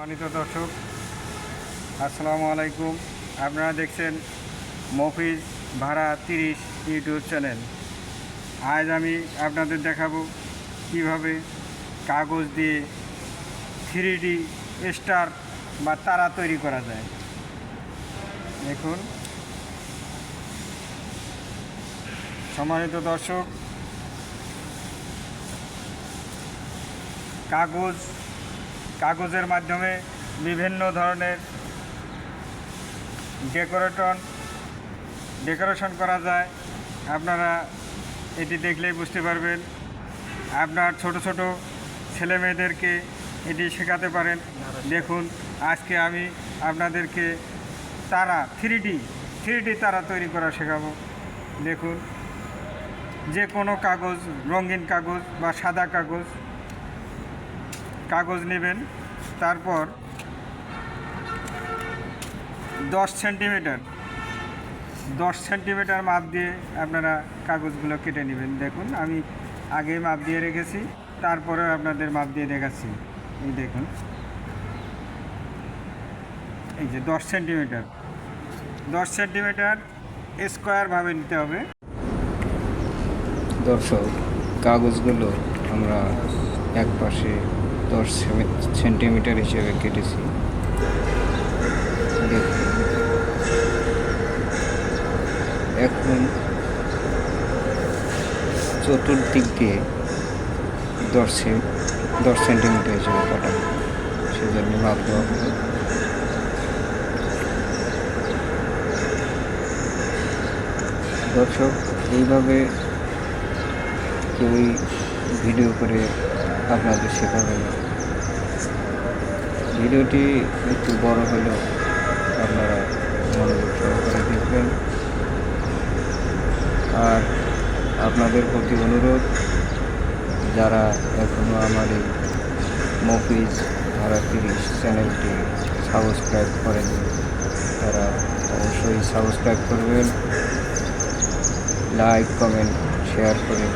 সম্মানিত দর্শক, আসসালামু আলাইকুম। আপনারা দেখছেন মফিজ ভাড়া তিরিশ ইউটিউব চ্যানেল। আজ আমি আপনাদের দেখাবো কীভাবে কাগজ দিয়ে থ্রি ডি স্টার বা তারা তৈরি করা যায়। দেখুন। সম্মানিত দর্শক, কাগজ কাগজের মাধ্যমে বিভিন্ন ধরনের ডেকোরেটন, ডেকোরেশন করা যায়। আপনারা এটি দেখলেই বুঝতে পারবেন। আপনার ছোট ছোট ছেলে মেয়েদেরকে এটি শেখাতে পারেন। দেখুন, আজকে আমি আপনাদেরকে তারা থ্রি ডি থ্রি ডি তারা তৈরি করা শেখাবো। দেখুন, যে কোনো কাগজ, রঙিন কাগজ বা সাদা কাগজ কাগজ নেবেন, তারপর দশ সেন্টিমিটার দশ সেন্টিমিটার মাপ দিয়ে আপনারা কাগজগুলো কেটে নেবেন। দেখুন, আমি আগে মাপ দিয়ে রেখেছি তারপরে আপনাদের মাপ দিয়ে দেখাচ্ছি। এই দেখুন। এই যে দশ সেন্টিমিটার। দশ সেন্টিমিটার স্কোয়ারভাবে নিতে হবে। দর্শক, কাগজগুলো আমরা এক পাশে দশ সেন্টিমিটার হিসেবে কেটেছি। এখন চতুর্দিক দিয়ে দশ দশ সেন্টিমিটার হিসেবে কাটা। সেজন্য মাপ দেওয়া দর্শক, এইভাবে কেউই ভিডিও করে আপনাদের শেখাবে না ভিডিওটি একটু বড় হলেও আপনারা মনোযোগ সহকারে দেখবেন। আর আপনাদের প্রতি অনুরোধ, যারা এখনও আমার এই মফিজ ধারা তিরিশ চ্যানেলটি সাবস্ক্রাইব করেনি তারা অবশ্যই সাবস্ক্রাইব করবেন। লাইক, কমেন্ট, শেয়ার করে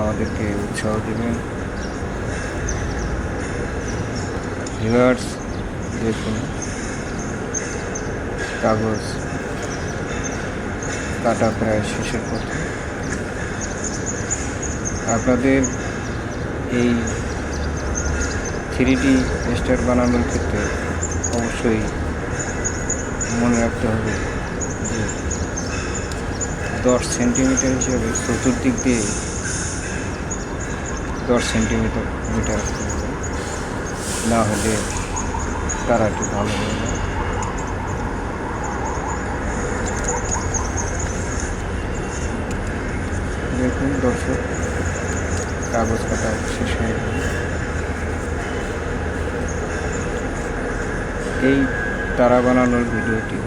আমাদেরকে উৎসাহ দেবেন। ভিউয়ার্স, দেখুন, কাগজ কাটা প্রায় শেষের পথে। আপনাদের এই থ্রি ডি স্টার বানানোর ক্ষেত্রে অবশ্যই মনে রাখতে হবে যে দশ সেন্টিমিটার হিসাবে চতুর্দিক দিয়ে দশ সেন্টিমিটার মিটার রাখতে হবে। না হলে তারা একটু ভালো হবে না দেখুন দর্শক, কাগজ কাটা শেষ হয়ে গেল। এই তারা বানানোর ভিডিওটি।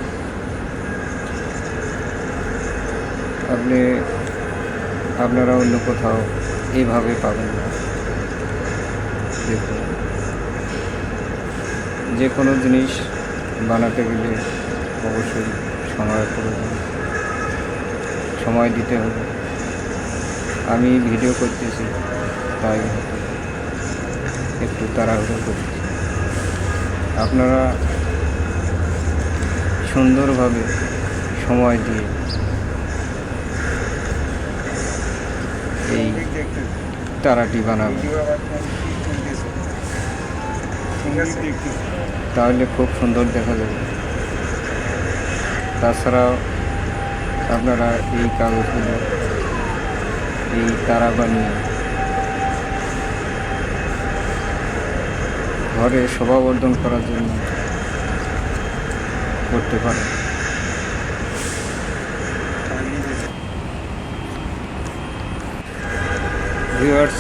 আপনি, আপনারা অন্য কোথাও এইভাবে পাবেন না। দেখুন। যে কোনো জিনিস বানাতে গেলে অবশ্যই সময় প্রয়োজন। সময় দিতে হবে। আমি ভিডিও করতেছি, তাই একটু তাড়াহুড়ো করতেছি আপনারা সুন্দরভাবে সময় দিয়ে এই তারাটি বানাবেন। ঠিক আছে? তাহলে খুব সুন্দর দেখা যাবে। তাছাড়াও আপনারা এই কাগজগুলো এই তারা বানিয়ে ঘরে শোভাবর্ধন করার জন্য করতে পারেন। ভিউয়ার্স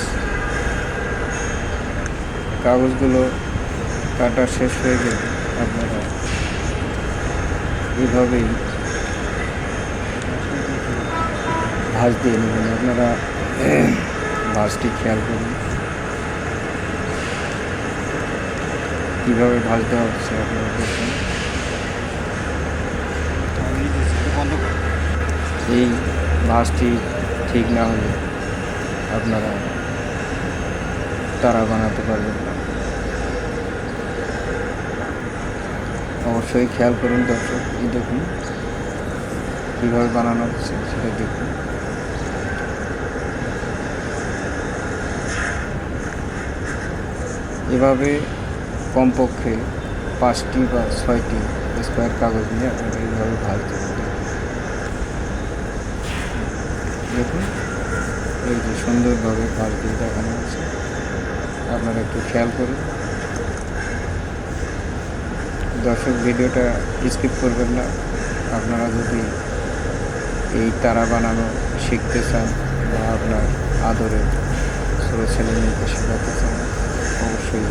কাগজগুলো কাটা শেষ হয়ে গেলে, আপনারা এইভাবেই ভাঁজ দিয়ে নেবেন। আপনারা ভাঁজটি খেয়াল করুন। কীভাবে ভাঁজ দেওয়া হচ্ছে আপনারা দেখুন। এই ভাঁজটি ঠিক না হলে আপনারা তারা বানাতে পারবেন না। অবশ্যই খেয়াল করুন দর্শক, এই দেখুন। কীভাবে বানানো হচ্ছে সেটা দেখুন। এভাবে কমপক্ষে পাঁচটি বা ছয়টি স্কোয়ার কাগজ নিয়ে আপনারা এইভাবে হবে দেখুন। এই যে সুন্দরভাবে ভাজ দিয়ে দেখানো হচ্ছে। আপনারা একটু খেয়াল করুন। দর্শক, ভিডিওটা স্কিপ করবেন না। আপনারা যদি এই তারা বানানো শিখতে চান বা আপনার আদরে ছোটো ছেলে মেয়েকে শেখাতে চান, অবশ্যই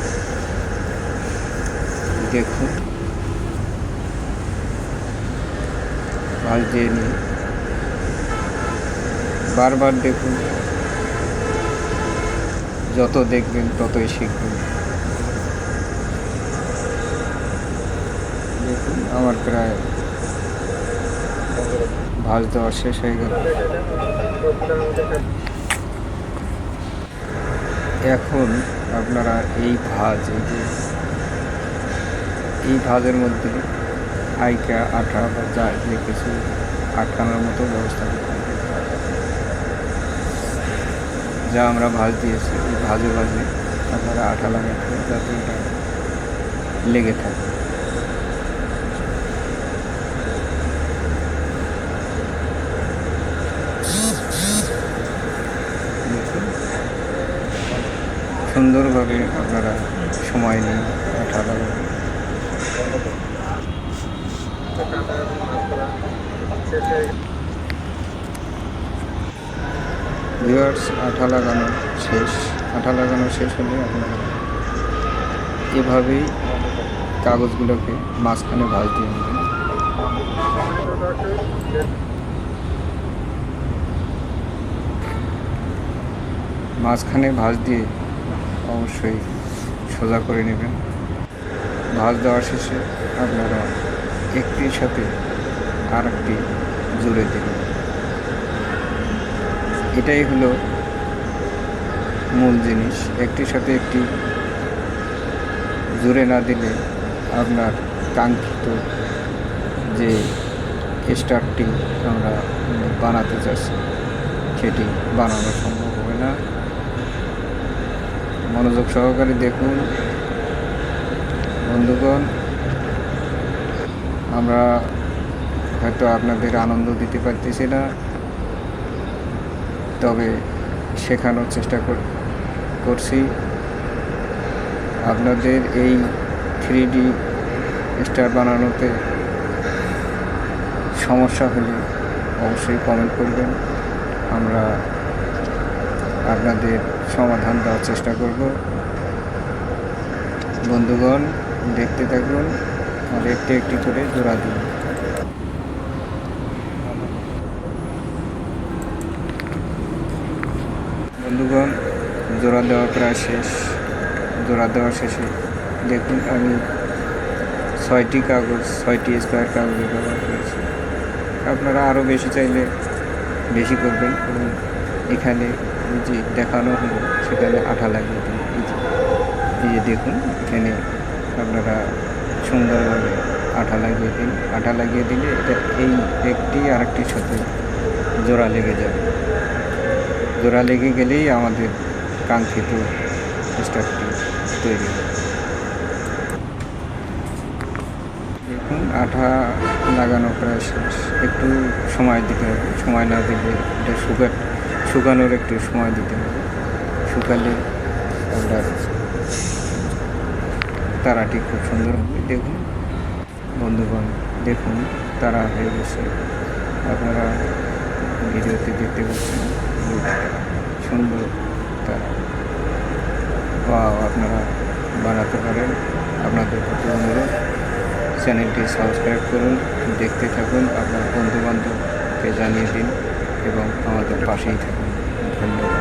দেখুন। ভাজ দিয়ে নিন। বারবার দেখুন। যত দেখবেন ততই শিখবেন। আমার প্রায় ভাজ দেওয়া শেষ হয়ে গেল এখন আপনারা এই ভাজ, এই যে এই ভাজের মধ্যে আইকা, আঠা বা যা যে কিছু আটকানোর মতো ব্যবস্থা করতে। যা আমরা ভাজ দিয়েছি, এই ভাজে ভাজে আপনারা আঠা লাগাতে যাতে এটা লেগে থাকে দেখুন। সুন্দরভাবে আপনারা সময় আঠা লাগাবেন ভিউয়ার্স, আঠা লাগানো শেষ। আঠা লাগানো শেষ হলে আপনারা এভাবেই কাগজগুলোকে মাঝখানে ভাঁজ দিয়ে নেবেন। মাঝখানে ভাঁজ দিয়ে অবশ্যই সোজা করে নেবেন। ভাঁজ দেওয়ার শেষে আপনারা একটির সাথে আর একটি জুড়ে দেবেন। এটাই হলো মূল জিনিস। একটির সাথে একটি জুড়ে না দিলে আপনার কাঙ্ক্ষিত যে স্টারটি আমরা বানাতে চাচ্ছি, সেটি বানানো সম্ভব হবে না। মনোযোগ সহকারে দেখুন। বন্ধুগণ, আমরা হয়তো আপনাদের আনন্দ দিতে পারতেছি না, তবে শেখানোর চেষ্টা কর- করছি। আপনাদের এই থ্রি ডি স্টার বানানোতে সমস্যা হলে অবশ্যই কমেন্ট করবেন। আমরা আপনাদের সমাধান দেওয়ার চেষ্টা করব। বন্ধুগণ, দেখতে থাকুন, আর একটি একটি করে জোড়া দিন। বন্ধুগণ, জোড়া দেওয়া প্রায় শেষ। জোড়া দেওয়া শেষে দেখুন, আমি ছয়টি কাগজ, ছয়টি স্কোয়ার কাগজ ব্যবহার করেছি। আপনারা আরও বেশি চাইলে বেশি করবেন। এবং এখানে এই যে দেখানো হলো, সেখানে আঠা লাগিয়ে দিন। এই যে এই যে দেখুন, এখানে আপনারা সুন্দরভাবে আঠা লাগিয়ে দিন। আঠা লাগিয়ে দিলে এটা এই একটি আরেকটির সাথে জোড়া লেগে যাবে। জোড়া লেগে গেলেই আমাদের কাঙ্ক্ষিত স্টাফটি তৈরি দেখুন, আঠা লাগানো প্রায় শেষ। একটু সময় দিতে হবে। সময় না দিলে এটা শুকা শুকানোর একটু সময় দিতে হবে। শুকালে আপনার তারাটি খুব সুন্দর হবে, দেখুন। বন্ধুগণ, দেখুন, তারা হয়ে গেছে। আপনারা ভিডিওতে দেখতে পাচ্ছেন সুন্দর তারা। বা আপনারা বানাতে পারেন। আপনাদের প্রতি অনুরোধ, চ্যানেলটি সাবস্ক্রাইব করুন, দেখতে থাকুন। আপনার বন্ধুবান্ধবকে জানিয়ে দিন। এবং আমাদের পাশেই থাকুন। ধন্যবাদ।